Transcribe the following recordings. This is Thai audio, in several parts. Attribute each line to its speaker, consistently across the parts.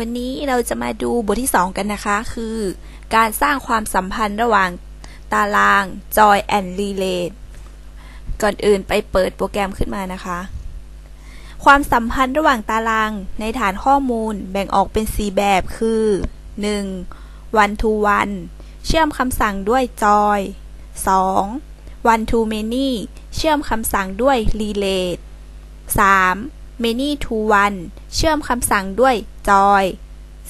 Speaker 1: วันนี้เราจะมาดูบทที่ 2 กันนะคะ คือ การสร้างความสัมพันธ์ระหว่างตาราง Joy and Relay ก่อนอื่นไปเปิดโปรแกรมขึ้นมานะคะ ความสัมพันธ์ระหว่างตารางในฐานข้อมูลแบ่งออกเป็น 4 แบบคือ 1. one to one เชื่อมคำสั่งด้วย Joy 2. one to many เชื่อมคำสั่งด้วย Relay 3. Many to one เชื่อมคำสั่งด้วย joy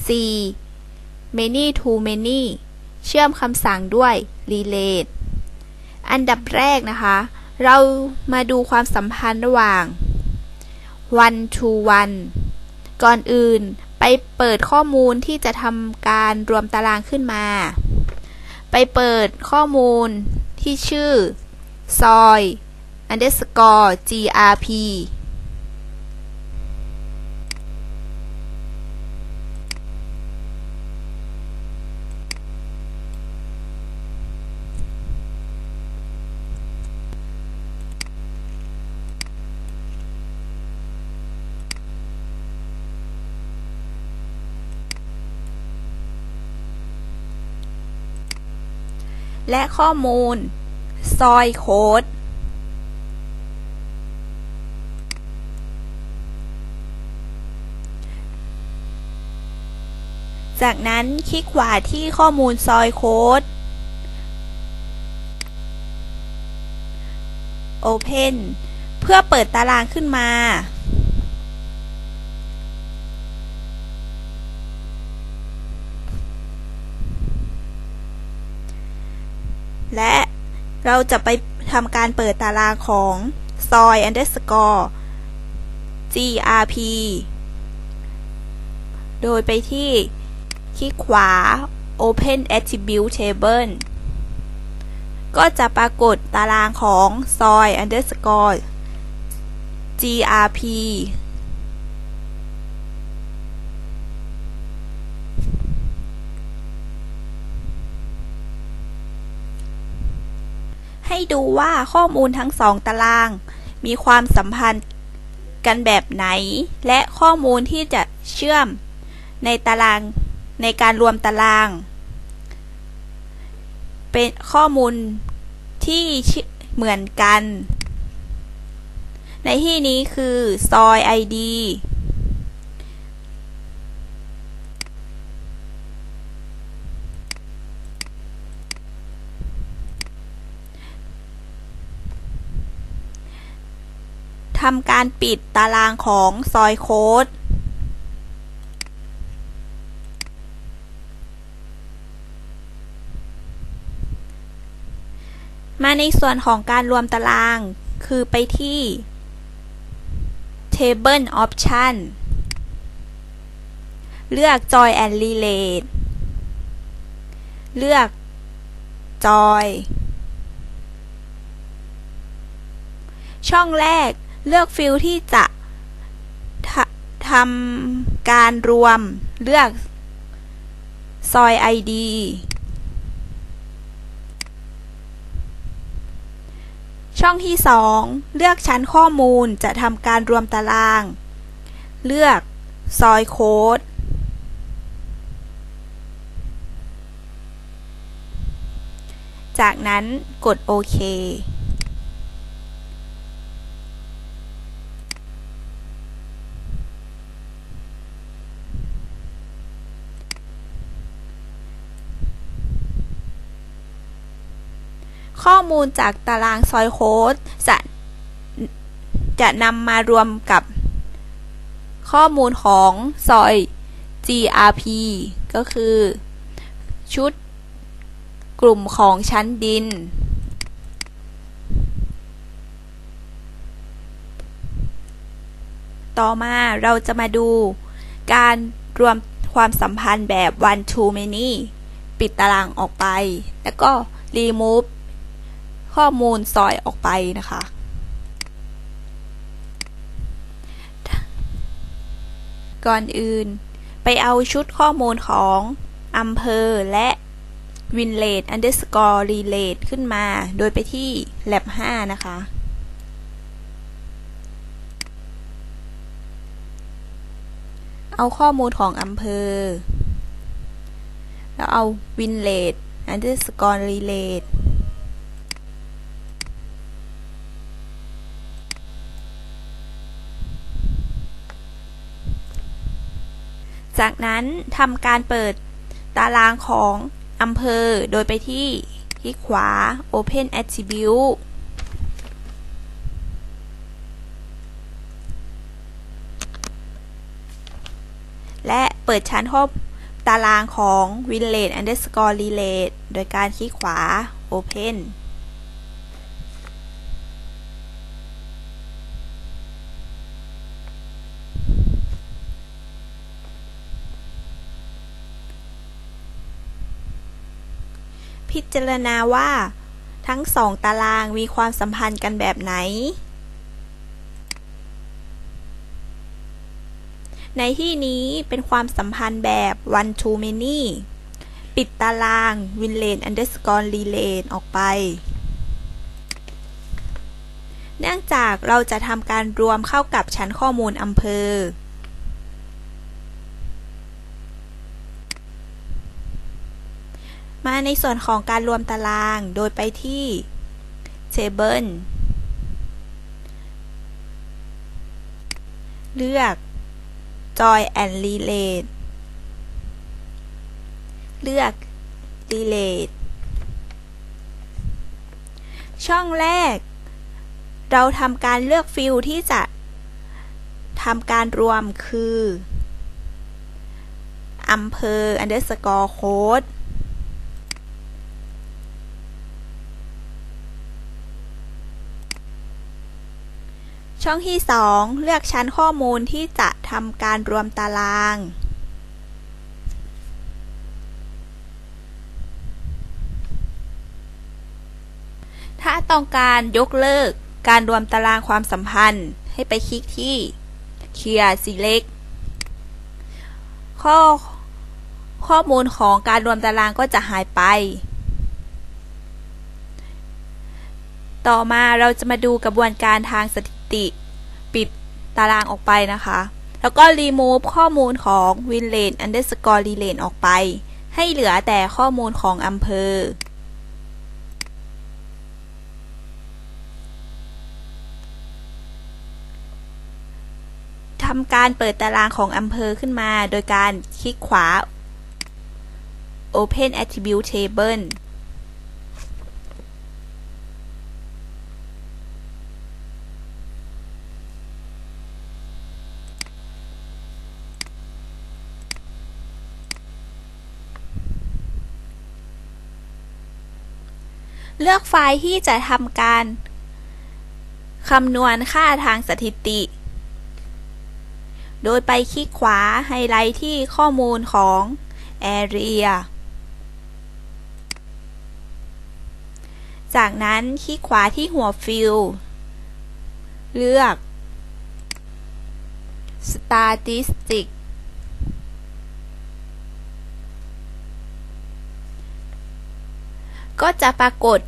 Speaker 1: 4. many to many เชื่อมคำสั่งด้วย relate อันดับแรกนะคะ เรามาดูความสัมพันธ์ระหว่าง one to one ก่อนอื่นไปเปิดข้อมูลที่จะทำการรวมตารางขึ้นมา ไปเปิดข้อมูลที่ชื่อ soy underscore grp และข้อมูลซอยโค้ดจากนั้นคลิกขวาที่ข้อมูลซอยโค้ด Open เพื่อเปิดตารางขึ้นมา และเราจะไปทำการเปิดตารางของ soy underscore grp โดยไปที่คลิกขวา open attribute table ก็จะปรากฏตารางของ soy underscore grp ให้ดูว่าข้อมูลทั้งสองตาราง มีความสัมพันธ์กันแบบไหน และข้อมูลที่จะเชื่อมในตารางในการรวมตาราง เป็นข้อมูลที่เหมือนกัน ในที่นี้คือ soy id ำการปิดตารางของซอยโค้ดมาในส่วนของการรวมตาราง คือไปที่ Table Option เลือก Joy and Relate เลือก Joy ช่องแรก เลือกฟิลที่จะทำการรวม เลือกซอย ID ช่องที่ 2 เลือกชั้นข้อมูลจะทำการรวมตาราง เลือกซอยโค้ด จากนั้นกดโอเค ข้อมูลจากตารางซอยโค้ดจะจะนำมารวมกับข้อมูลของซอย GRP ก็คือ ชุดกลุ่มของชั้นดิน ต่อมาเราจะมาดูการรวมความสัมพันธ์แบบ one to many ปิดตารางออกไป แล้วก็ remove ข้อมูลซอยออกไปนะคะ ก่อนอื่น ไปเอาชุดข้อมูลของอำเภอและวินเลดอันเดอร์สกอร์รีเลดขึ้นมา โดยไปที่ lab 5 นะคะ เอาข้อมูลของอำเภอ แล้วเอาวินเลดอันเดอร์สกอร์รีเลด จากนั้นทำการเปิดตารางของอำเภอ โดยไปที่คลิกขวา Open Attribute และเปิดชั้นข้อตารางของ Relate underscore relate โดยการคลิกขวา Open พิจารณาว่า ทั้งสองตารางมีความสัมพันธ์กันแบบไหน ในที่นี้เป็นความสัมพันธ์แบบ one to many ปิดตาราง winlane underscore relane ออกไป เนื่องจากเราจะทำการรวมเข้ากับชั้นข้อมูลอำเภอ มาในส่วนของการรวมตาราง โดยไปที่ Table เลือก Join and Relate เลือก Relate ช่องแรก เราทำการเลือกฟิลที่จะทำการรวมคืออำเภอ underscore code ช่องที่ 2 เลือกชั้นข้อมูลที่จะทำการรวมตาราง ถ้าต้องการยกเลิกการรวมตารางความสัมพันธ์ ให้ไปคลิกที่ Clear Select ข้อข้อมูลของการรวมตารางก็จะหายไป ต่อมาเราจะมาดูกระบวนการทางสถิ ติ ปิดตารางออกไปนะคะ แล้วก็ remove ข้อมูลของ winlane underscore relane ออกไป ให้เหลือแต่ข้อมูลของอำเภอ ทำการเปิดตารางของอำเภอขึ้นมา โดยการคลิกขวา Open Attribute Table เลือกไฟล์ที่จะทำการคำนวณค่าทางสถิติ โดยไปคลิกขวาไฮไลท์ที่ข้อมูลของ Area จากนั้นคลิกขวาที่หัวฟิลเลือก Statistic ก็จะปรากฏ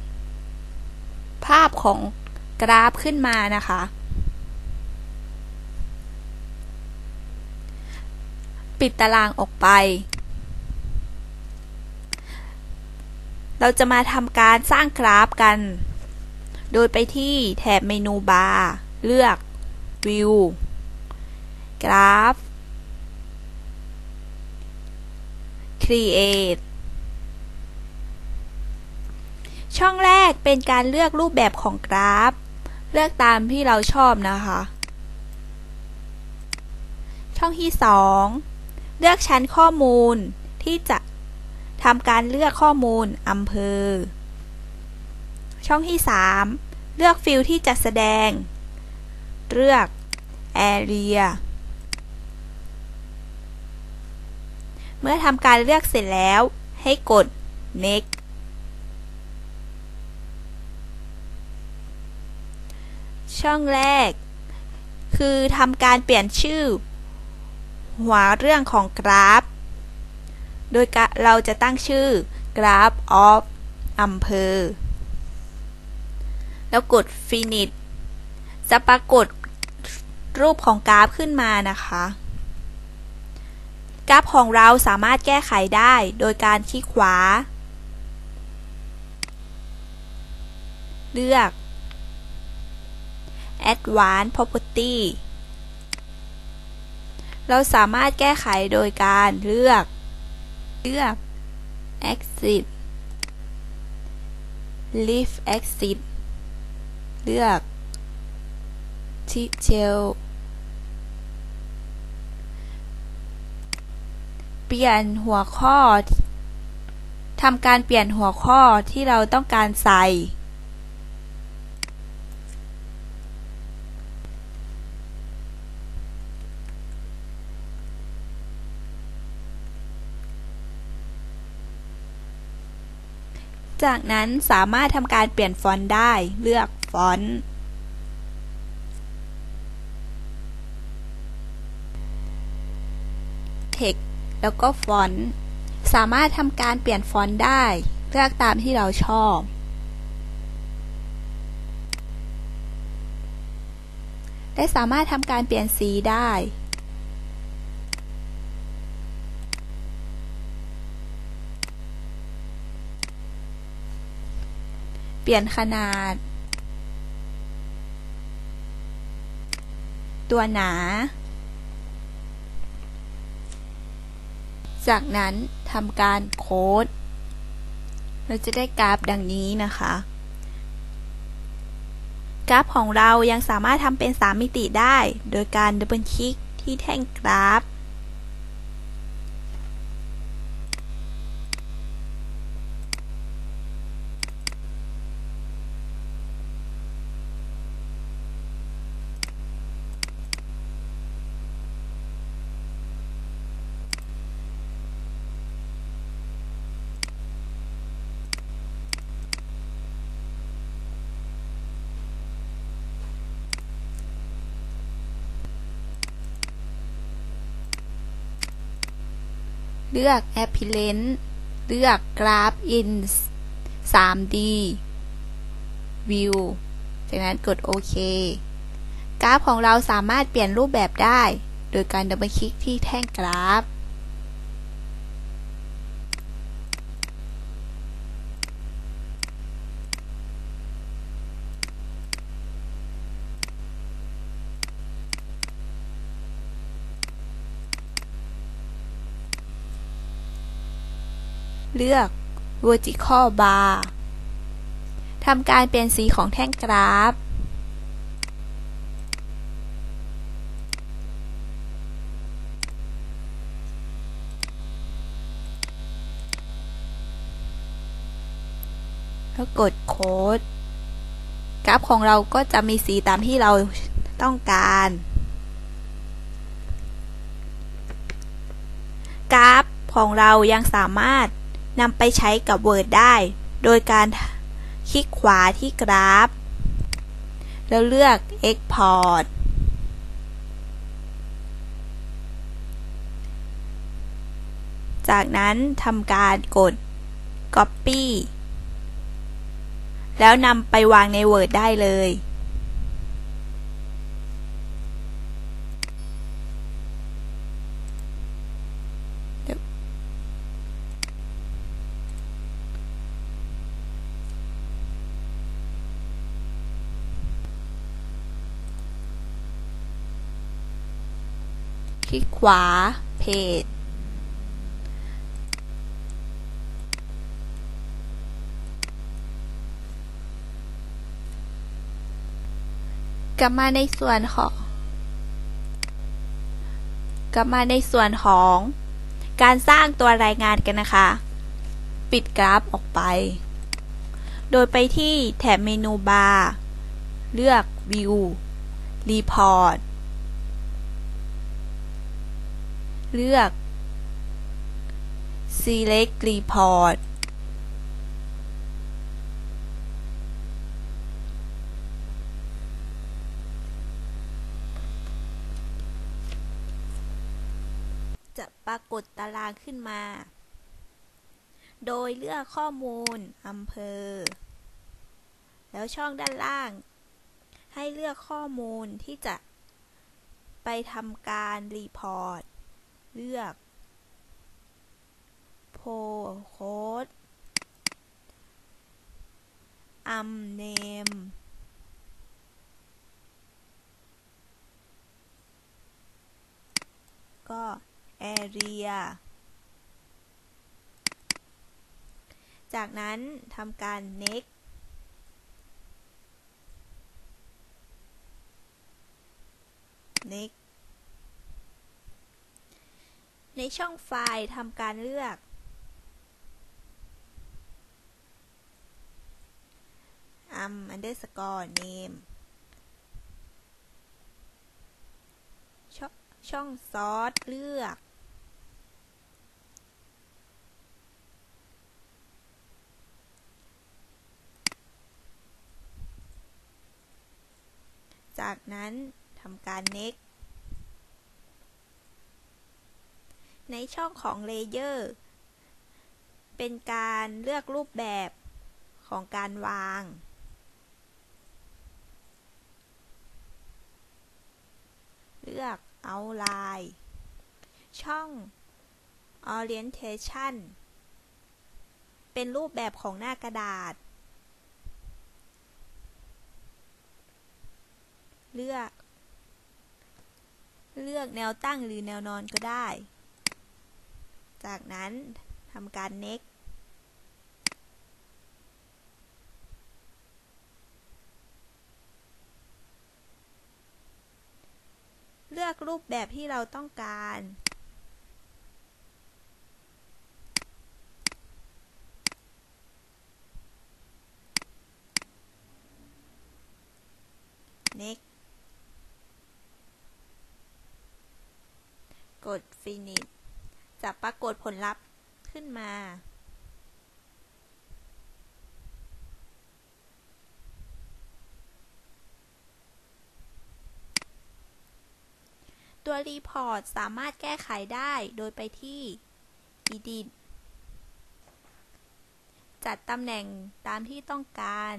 Speaker 1: ภาพของกราฟขึ้นมานะคะ ปิดตารางออกไป เราจะมาทำการสร้างกราฟกัน โดยไปที่แถบเมนูบาร์ เลือก View กราฟ Create ช่องแรกเป็นการเลือกรูปแบบของกราฟ เลือกตามที่เราชอบนะคะ ช่องที่ 2 เลือกชั้นข้อมูลที่จะทำการเลือกข้อมูลอำเภอ ช่องที่ 3 เลือกฟิลที่จะแสดง เลือก Area เมื่อทำการเลือกเสร็จแล้ว ให้กด Next ช่องแรก คือทำการเปลี่ยนชื่อ หัวเรื่องของกราฟ โดยเราจะตั้งชื่อกราฟ of อำเภอ แล้วกด finish จะปรากฏรูปของกราฟขึ้นมานะคะ กราฟของเราสามารถแก้ไขได้โดยการคลิกขวา เลือก Advanced Property เราสามารถแก้ไขโดยการเลือกเลือก Exit Leave Exit เลือก Detail เปลี่ยนหัวข้อทำการเปลี่ยนหัวข้อที่เราต้องการใส่ จากนั้นสามารถทำการเปลี่ยนฟอนต์ได้ เลือกฟอนต์ Text แล้วก็ฟอนต์สามารถทำการเปลี่ยนฟอนต์ได้ เลือกตามที่เราชอบ และสามารถทำการเปลี่ยนสีได้ เปลี่ยนขนาด ตัวหนา จากนั้นทำการโค้ด เราจะได้กราฟดังนี้นะคะ กราฟของเรายังสามารถทำเป็น 3 มิติได้ โดยการดับเบิลคลิกที่แท่งกราฟ ลือก Appearance เลือก Graph in 3D View จากนั้นกดโอเค กราฟของเราสามารถเปลี่ยนรูปแบบได้ โดยการดับเบิลคลิกที่แท่งกราฟ เลือก vertical bar ทำการเปลี่ยนสีของแท่งกราฟ แล้วกดโค้ด กราฟของเราก็จะมีสีตามที่เราต้องการกราฟของเรายังสามารถ นำไปใช้กับ Word ได้ โดยการคลิกขวาที่กราฟ แล้วเลือก Export จากนั้นทำการกด Copy แล้วนำไปวางใน Word ได้เลย คลิกขวาเพจกลับมาในส่วนของ กลับมาในส่วนของ การสร้างตัวรายงานกันนะคะ ปิดกราฟออกไป โดยไปที่แถบเมนูบาร์ เลือก View Report เลือก Select Report จะปรากฏตารางขึ้นมา โดยเลือกข้อมูลอำเภอ แล้วช่องด้านล่าง ให้เลือกข้อมูลที่จะไปทำการรีพอร์ต เลือกโพโค้ดอัมเนมก็แอเรียจากนั้นทำการ next เน็ก ในช่องไฟล์ทำการเลือก um underscore name ชช่องซอสเลือก จากนั้นทำการ next ในช่องของ Layer เป็นการเลือกรูปแบบของการวาง เลือก Outline ช่อง Orientation เป็นรูปแบบของหน้ากระดาษ เลือก เลือกแนวตั้งหรือแนวนอนก็ได้ จากนั้นทำการ next เลือกรูปแบบที่เราต้องการ next กด finish จะปรากฏผลลัพธ์ขึ้นมา ตัวรีพอร์ตสามารถแก้ไขได้โดยไปที่ edit จัดตำแหน่งตามที่ต้องการ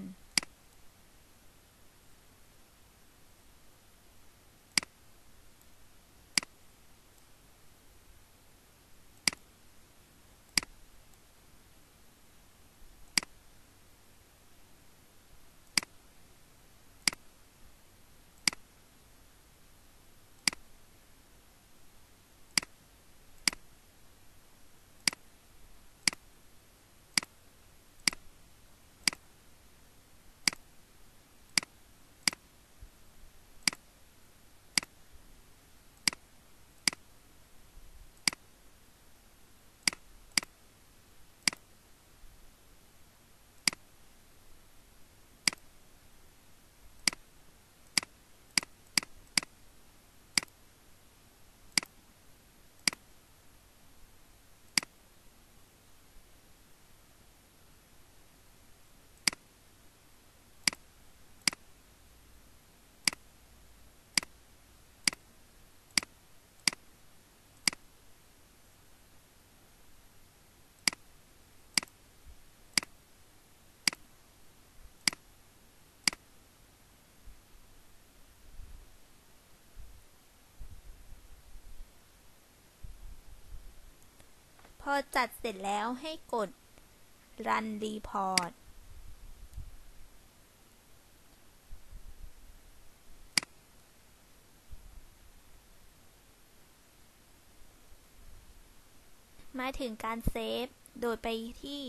Speaker 1: อจัดเสร็จแล้วให้กด run report มาถึงการเซฟ โดยไปที่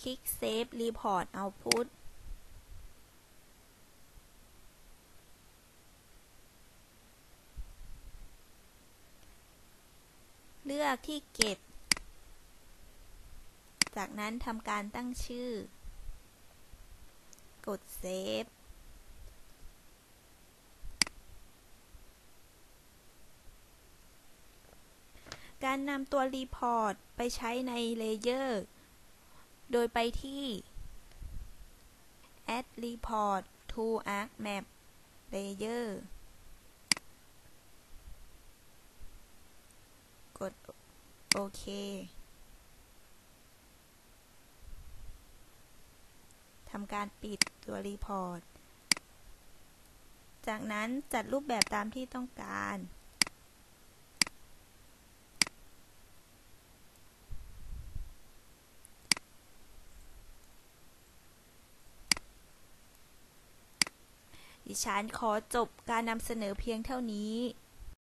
Speaker 1: คลิก Save Report Output ลือกที่เก็บ จากนั้นทำการตั้งชื่อ กดเซฟการนำตัวรีพอร์ตไปใช้ในเลเยอร์ โดยไปที่ add report to ArcMap layer ดโอเคทำการปิดตัวรีพอร์ต จากนั้นจัดรูปแบบตามที่ต้องการ ดิฉันขอจบการนำเสนอเพียงเท่านี้